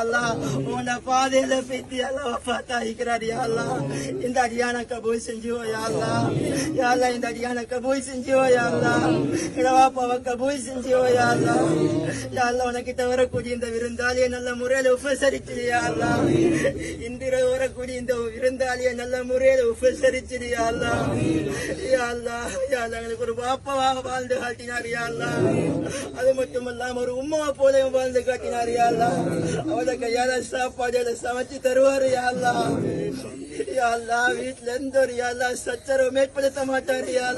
அல்லாஹ் உன்னை பாதையில பேத்தி எல்லாம் வஃபாத்தாகிக்கிறார் யா யாழ்லா இந்த அடியான கபூல் செஞ்சுவோ யாழ்லா யாழ்லா இந்த அடியான கபூல் செஞ்சுவோ யாழ்லா அல்லாஹ் இடவாப்பாவை கபூல் செஞ்சுவோ யாழ்லா யாழ்லா யா அல்லாஹ் உனக்கிட்ட வரக்கூடிய இந்த விருந்தாளியை நல்ல முறையில உபசரிச்சிரு யாழ்லா இந்திர வரக்கூடிய இந்த விருந்தாளியை நல்ல முறையில உபசரிச்சிரு யாழ்லா யாழ்லா யாழ்லா எங்களுக்கு ஒரு பாப்பாவாக வாழ்ந்து காட்டினார் யாழ்லா அது மட்டும் இல்லாம ஒரு உம்மாவை போலவும் வாழ்ந்து காட்டினார் யாழ்லா அல்லாஹ் அவளை கையால சாப்பாடு சமைச்சு தருவாரு யா அல்லாஹ். யா அல்லாஹ் வீட்டுல எந்த ஒரு யா சச்சரவு மேற்படுத்த மாட்டாரு யா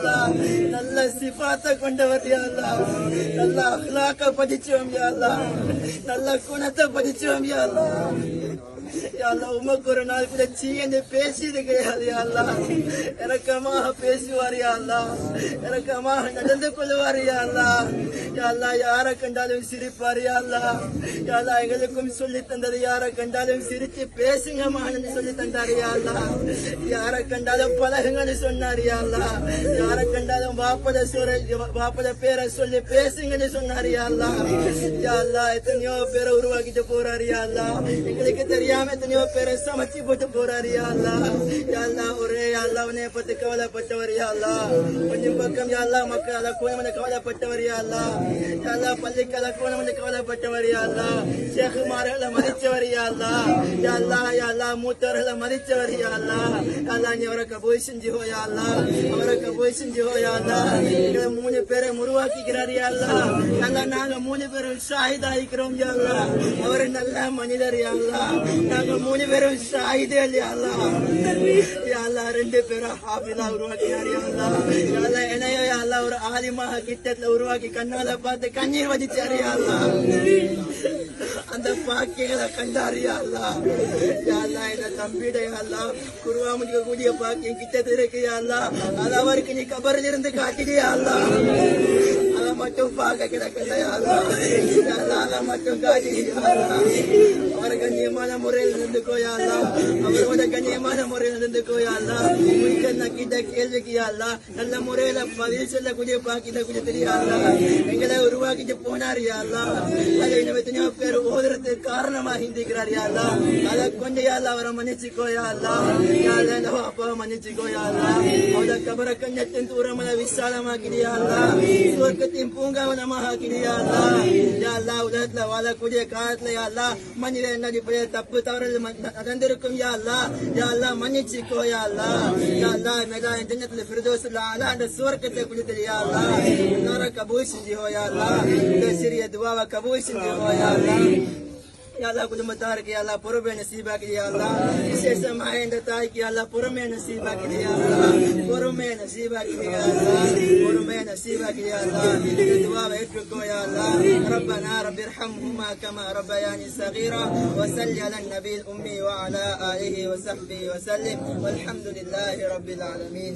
நல்ல சிபாத்தை கொண்டவர் யா அல்லாஹ். நல்ல அஹ்லாக்க பதிச்சோம் யா அல்லாஹ். நல்ல குணத்தை பதிச்சோம் யா அல்லாஹ் உமக்கு ஒரு நாள் கூட என்று பேசியது கிடையாது யா இறக்கமாக பேசுவார் யாழ்லா இறக்கமாக நடந்து கொள்வார் யாழ்லா யாழ்லா யாரை கண்டாலும் சிரிப்பார் யாழ்லா யாழ்லா எங்களுக்கும் சொல்லி தந்தது யாரை கண்டாலும் சிரிச்சு பேசுங்க மகன் சொல்லி தந்தார் யாழ்லா யாரை கண்டாலும் பழகுங்கன்னு சொன்னார் யாழ்லா யாரை கண்டாலும் வாப்பத சொல்ற வாப்பத பேரை சொல்லி பேசுங்கன்னு சொன்னார் யாழ்லா யாழ்லா எத்தனையோ பேரை உருவாக்கிட்டு போறாரு யாழ்லா எங்களுக்கு தெரியாது தெரியாம எத்தனையோ பேரை சமைச்சு போட்டு போறாரு யா அல்லாஹ் யா ஒரே யா அல்லாஹ் பத்தி கவலைப்பட்டவர் யா கொஞ்சம் பக்கம் யா அல்லாஹ் மக்கள் அத கோணமனை கவலைப்பட்டவர் யா அல்லாஹ் யா அல்லாஹ் பள்ளிக்கு கவலைப்பட்டவர் யா அல்லாஹ் ஷேகுமார்களை மதிச்சவர் யா அல்லாஹ் யா அல்லாஹ் யா அல்லாஹ் மூத்தவர்களை மதிச்சவர் யா அல்லாஹ் யா அல்லாஹ் நீ அவரை கபூல் செஞ்சுவோ யா அவரை கபூல் செஞ்சுவோ யா மூணு பேரை உருவாக்கிக்கிறார் யா நல்லா நாங்க மூணு பேரும் ஷாஹிதாயிக்கிறோம் யா அல்லாஹ் அவர் நல்ல மனிதர் யா நாங்க மூணு பேரும் ஷாஹிதே யா அல்லாஹ்? யா அல்லாஹ் ரெண்டு பேரும் ஹாஃபிலா உருவாக்கினார் யா அல்லாஹ். யா அல்லாஹ் என்னையோ யா அல்லாஹ் ஒரு ஆலிமாக கிட்டத்துல உருவாக்கி கண்ணால பார்த்து கண்ணீர் வதிச்சாரு யா அல்லாஹ். அந்த பாக்கியங்களை கண்டாரு யா அல்லாஹ். யா அல்லாஹ் என்ன தம்பிட யா அல்லாஹ் குருவா முடிக்க கூடிய பாக்கியம் கிட்ட இருக்கு யா அல்லாஹ். அது அவருக்கு நீ கபரில் இருந்து காட்டிடியா அல்லாஹ். அதை மட்டும் பார்க்க கிடக்கல யா அல்லாஹ். யா அல்லாஹ் அதை மட்டும் காட்டிடு யா அல்லாஹ். அவர் கண்ணியமான முறையில் நடந்துக்கோ யா அவரோட கண்ணியமான முறையில் நடந்துக்கோ யா அல்லாஹ் உனக்கு கிட்ட கேள்விக்கு யா நல்ல முறையில பதில் சொல்லக்கூடிய பாக்கிட்ட கூட தெரியாதா எங்களை உருவாக்கிட்டு போனார் யா அதை இன்னும் எத்தனையோ பேர் ஓதுறதுக்கு காரணமாக இருந்திருக்கிறார் யா அதை கொண்டு யா அவரை மன்னிச்சுக்கோ யா அல்லாஹ் அப்பாவை மன்னிச்சுக்கோ யா அவட கபர கண்ணத்தின் தூரமல விசாலமாக்கிறியா சுவர்க்கத்தின் பூங்காவனமாக ஆக்கிறியா அல்லாஹ் உலகத்துல வாழக்கூடிய காலத்துல யா மனித என்ன அடிப்படைய தப்பு தவறுகள் நடந்திருக்கும் யா அல்லா யா அல்லா மன்னிச்சுக்கோ யா அல்லா யா அல்லாஹ் மேதா ஜன்னத்துல ஃபிர்தௌஸ்ல அல்லாஹ் அந்த சுவர்க்கத்தை கொடுத்துரு யா அல்லா இன்னொரு கபூல் செஞ்சுஹோ யா அல்லா இந்த சிறிய துவாவை கபூல் செஞ்சுஹோ யா அல்லா யா குடும்பத்தாருக்கு யா அல்லாஹ் பொறுமை நசீபாக்கிறியா விசேஷமாக இந்த தாய்க்கு யா அல்லாஹ் பொறுமை நசீபாக்கிறியா யா அல்லாஹ் பொறுமை நசீபாக்கிறியா யா அல்லாஹ் பொறுமை நசீபாக்கிறியா யா அல்லாஹ் இந்த துவாவை ஏற்றுக்கோ யா அல்லாஹ் ربنا رب ارحمهما كما ربياني صغيرا وصل على النبي الأمي وعلى آله وصحبه وسلم والحمد لله رب العالمين